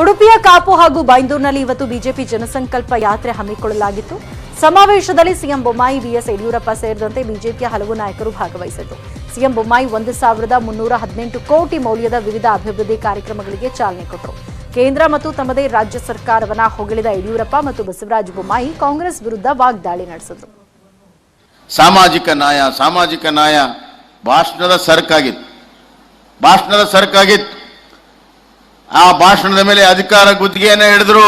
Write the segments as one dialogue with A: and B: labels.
A: ಉಡುಪಿಯ ಕಾಪು ಹಾಗೂ ಬೈಂದೂರಿನಲ್ಲಿ ಇವತ್ತು ಬಿಜೆಪಿ ಜನಸಂಕಲ್ಪ ಯಾತ್ರೆ ಹಮ್ಮಿಕೊಳ್ಳಲಾಗಿತ್ತು. ಸಮಾವೇಶದಲ್ಲಿ ಸಿಎಂ ಬೊಮ್ಮಾಯಿ ವಿಎಸ್ ಯಡಿಯೂರಪ್ಪ ಸೇರಿದಂತೆ ಬಿಜೆಪಿಯ ಹಲವು ನಾಯಕರು ಭಾಗವಹಿಸಿದ್ದು. ಸಿಎಂ ಬೊಮ್ಮಾಯಿ ಒಂದು ಸಾವಿರದ ಮುನ್ನೂರ ಹದಿನೆಂಟು ಕೋಟಿ ಮೌಲ್ಯದ ವಿವಿಧ ಅಭಿವೃದ್ಧಿ ಕಾರ್ಯಕ್ರಮಗಳಿಗೆ ಚಾಲನೆ ಕೊಟ್ಟರು. ಕೇಂದ್ರ ಮತ್ತು ತಮ್ಮದೇ ರಾಜ್ಯ ಸರ್ಕಾರವನ್ನ ಹೊಗಳಿದ ಯಡಿಯೂರಪ್ಪ ಮತ್ತು ಬಸವರಾಜ ಬೊಮ್ಮಾಯಿ ಕಾಂಗ್ರೆಸ್ ವಿರುದ್ಧ ವಾಗ್ದಾಳಿ ನಡೆಸಿದ್ರು.
B: ಸಾಮಾಜಿಕ ನ್ಯಾಯ ಸಾಮಾಜಿಕ ನ್ಯಾಯ ಭಾಷಣದ ಸರ್ಕಾಗಿತ್ತು. ಭಾಷಣದ ಸರಕಾಗಿತ್ತು. ಆ ಭಾಷಣದ ಮೇಲೆ ಅಧಿಕಾರ ಗುತ್ತಿಗೆಯನ್ನು ಹಿಡಿದ್ರು.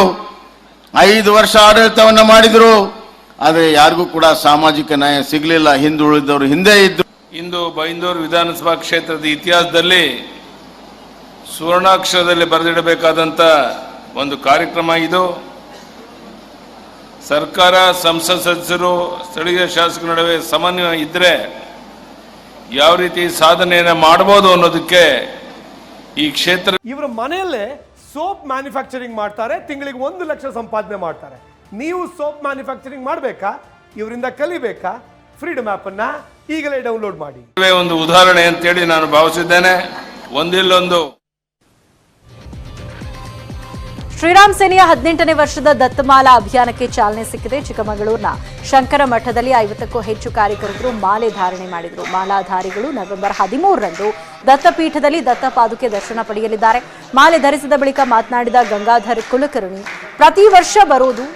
B: ಐದು ವರ್ಷ ಆಡಳಿತವನ್ನು ಮಾಡಿದ್ರು. ಆದರೆ ಯಾರಿಗೂ ಕೂಡ ಸಾಮಾಜಿಕ ನ್ಯಾಯ ಸಿಗಲಿಲ್ಲ. ಹಿಂದುಳಿದವರು ಹಿಂದೆ ಇದ್ದರು
C: ಇಂದು ಬೈಂದೂರು ವಿಧಾನಸಭಾ ಕ್ಷೇತ್ರದ ಇತಿಹಾಸದಲ್ಲಿ ಸುವರ್ಣಾಕ್ಷರದಲ್ಲಿ ಬರೆದಿಡಬೇಕಾದಂಥ ಒಂದು ಕಾರ್ಯಕ್ರಮ ಇದು. ಸರ್ಕಾರ, ಸಂಸತ್ ಸದಸ್ಯರು, ಸ್ಥಳೀಯ ಶಾಸಕರ ನಡುವೆ ಸಮನ್ವಯ ಇದ್ದರೆ ಯಾವ ರೀತಿ ಸಾಧನೆಯನ್ನು ಮಾಡ್ಬೋದು ಅನ್ನೋದಕ್ಕೆ ಈ ಕ್ಷೇತ್ರ
D: ಇವರ ಮನೆಯಲ್ಲೇ ಸೋಪ್ ಮ್ಯಾನುಫ್ಯಾಕ್ಚರಿಂಗ್ ಮಾಡ್ತಾರೆ ತಿಂಗಳಿಗೆ ಒಂದು ಲಕ್ಷ ಸಂಪಾದನೆ ಮಾಡ್ತಾರೆ. ನೀವು ಸೋಪ್ ಮ್ಯಾನುಫ್ಯಾಕ್ಚರಿಂಗ್ ಮಾಡಬೇಕಾ? ಇವರಿಂದ ಕಲಿಬೇಕಾ? ಫ್ರೀಡಮ್ ಅನ್ನ ಈಗಲೇ ಡೌನ್ಲೋಡ್ ಮಾಡಿ.
C: ಒಂದು ಉದಾಹರಣೆ ಅಂತೇಳಿ ನಾನು ಭಾವಿಸಿದ್ದೇನೆ. ಒಂದಿಲ್ಲೊಂದು.
A: ಶ್ರೀರಾಮ್ ಸೇನೆಯ ಹದಿನೆಂಟನೇ ವರ್ಷದ ದತ್ತಮಾಲಾ ಅಭಿಯಾನಕ್ಕೆ ಚಾಲನೆ ಸಿಕ್ಕಿದೆ. ಚಿಕ್ಕಮಗಳೂರಿನ ಶಂಕರ ಮಠದಲ್ಲಿ ಐವತ್ತಕ್ಕೂ ಹೆಚ್ಚು ಕಾರ್ಯಕರ್ತರು ಮಾಲೆ ಧಾರಣೆ ಮಾಡಿದರು. ಮಾಲಾಧಾರಿಗಳು ನವೆಂಬರ್ ಹದಿಮೂರರಂದು ದತ್ತಪೀಠದಲ್ಲಿ ದತ್ತ ಪಾದುಕೆ ದರ್ಶನ ಪಡೆಯಲಿದ್ದಾರೆ. ಮಾಲೆ ಧರಿಸಿದ ಬಳಿಕ ಮಾತನಾಡಿದ ಗಂಗಾಧರ್ ಕುಲಕರ್ಣಿ, ಪ್ರತಿ ವರ್ಷ ಬರೋದು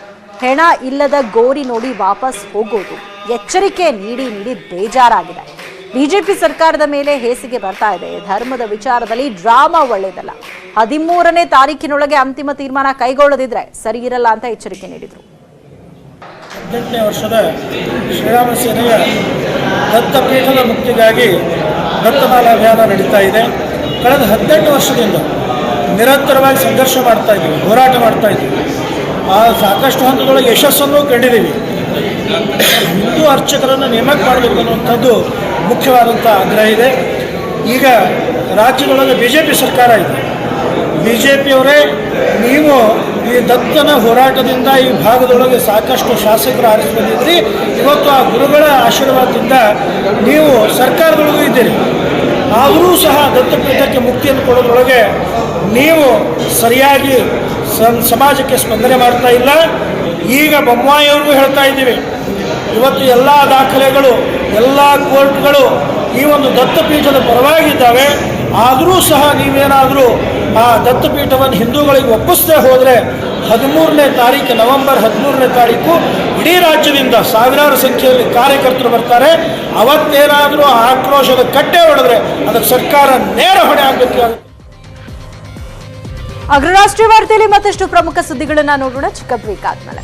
A: ಹೆಣ ಇಲ್ಲದ ಗೋರಿ ನೋಡಿ ವಾಪಸ್ ಹೋಗೋದು. ಎಚ್ಚರಿಕೆ ನೀಡಿ ನೀಡಿ ಬೇಜಾರಾಗಿದೆ. ಬಿಜೆಪಿ ಸರ್ಕಾರದ ಮೇಲೆ ಹೇಸಿಗೆ ಬರ್ತಾ ಇದೆ. ಧರ್ಮದ ವಿಚಾರದಲ್ಲಿ ಡ್ರಾಮಾ ಒಳ್ಳೇದಲ್ಲ ಹದಿಮೂರನೇ ತಾರೀಕಿನೊಳಗೆ ಅಂತಿಮ ತೀರ್ಮಾನ ಕೈಗೊಳ್ಳದಿದ್ರೆ ಸರಿ ಇರಲ್ಲ ಅಂತ ಎಚ್ಚರಿಕೆ ನೀಡಿದರು.
E: ಹದಿನೆಂಟನೇ ವರ್ಷದ ಶ್ರೀರಾಮ ಸೇನೆಯ ದತ್ತಪೀಠದ ಮುಕ್ತಿಗಾಗಿ ದತ್ತಮಾಲ ಅಭಿಯಾನ ನಡೀತಾ ಇದೆ. ಕಳೆದ ಹದಿನೆಂಟು ವರ್ಷದಿಂದ ನಿರಂತರವಾಗಿ ಸಂಘರ್ಷ ಮಾಡ್ತಾ ಇದ್ದೀವಿ, ಹೋರಾಟ ಮಾಡ್ತಾ ಇದ್ದೀವಿ. ಸಾಕಷ್ಟು ಹಂತದೊಳಗೆ ಯಶಸ್ಸನ್ನು ಕಂಡಿದ್ದೀವಿ. ಹಿಂದೂ ಅರ್ಚಕರನ್ನು ನೇಮಕ ಮಾಡಬೇಕು ಅನ್ನುವಂಥದ್ದು ಮುಖ್ಯವಾದಂಥ ಆಗ್ರಹ ಇದೆ. ಈಗ ರಾಜ್ಯದೊಳಗೆ ಬಿ ಜೆ ಪಿ ಸರ್ಕಾರ ಇದೆ. ಬಿ ಜೆ ಪಿಯವರೇ ನೀವು ಈ ದತ್ತನ ಹೋರಾಟದಿಂದ ಈ ಭಾಗದೊಳಗೆ ಸಾಕಷ್ಟು ಶಾಸಕರು ಆರಿಸಿ ಇವತ್ತು ಆ ಗುರುಗಳ ಆಶೀರ್ವಾದದಿಂದ ನೀವು ಸರ್ಕಾರದೊಳಗೂ ಇದ್ದೀರಿ. ಆದರೂ ಸಹ ದತ್ತಪೀಠಕ್ಕೆ ಮುಕ್ತಿಯನ್ನು ಕೊಡೋದ್ರೊಳಗೆ ನೀವು ಸರಿಯಾಗಿ ಸಮಾಜಕ್ಕೆ ಸ್ಪಂದನೆ ಮಾಡ್ತಾ ಇಲ್ಲ. ಈಗ ಬೊಮ್ಮಾಯಿಯವ್ರಿಗೂ ಹೇಳ್ತಾ ಇದ್ದೀವಿ. ಇವತ್ತು ಎಲ್ಲ ದಾಖಲೆಗಳು, ಎಲ್ಲ ಕೋರ್ಟ್ಗಳು ಈ ಒಂದು ದತ್ತಪೀಠದ ಪರವಾಗಿದ್ದಾವೆ. ಆದರೂ ಸಹ ನೀವೇನಾದರೂ ಆ ದತ್ತಪೀಠವನ್ನು ಹಿಂದೂಗಳಿಗೆ ಒಪ್ಪಿಸದೆ ಹೋದರೆ ಹದಿಮೂರನೇ ತಾರೀಕು ನವೆಂಬರ್ ಹದಿಮೂರನೇ ತಾರೀಕು ಇಡೀ ರಾಜ್ಯದಿಂದ ಸಾವಿರಾರು ಸಂಖ್ಯೆಯಲ್ಲಿ ಕಾರ್ಯಕರ್ತರು ಬರ್ತಾರೆ. ಅವತ್ತೇನಾದರೂ ಆಕ್ರೋಶದ ಕಟ್ಟೆ ಹೊಡೆದ್ರೆ ಅದಕ್ಕೆ ಸರ್ಕಾರ ನೇರ ಹೊಣೆ ಆಗಬೇಕಾಗುತ್ತೆ
A: ಅಗ್ರರಾಷ್ಟ್ರೀಯ ವಾರ್ತೆಯಲ್ಲಿ ಮತ್ತಷ್ಟು ಪ್ರಮುಖ ಸುದ್ದಿಗಳನ್ನು ನೋಡೋಣ. ಚಿಕ್ಕ ಬ್ರೇಕ್ ಆದ್ಮೇಲೆ.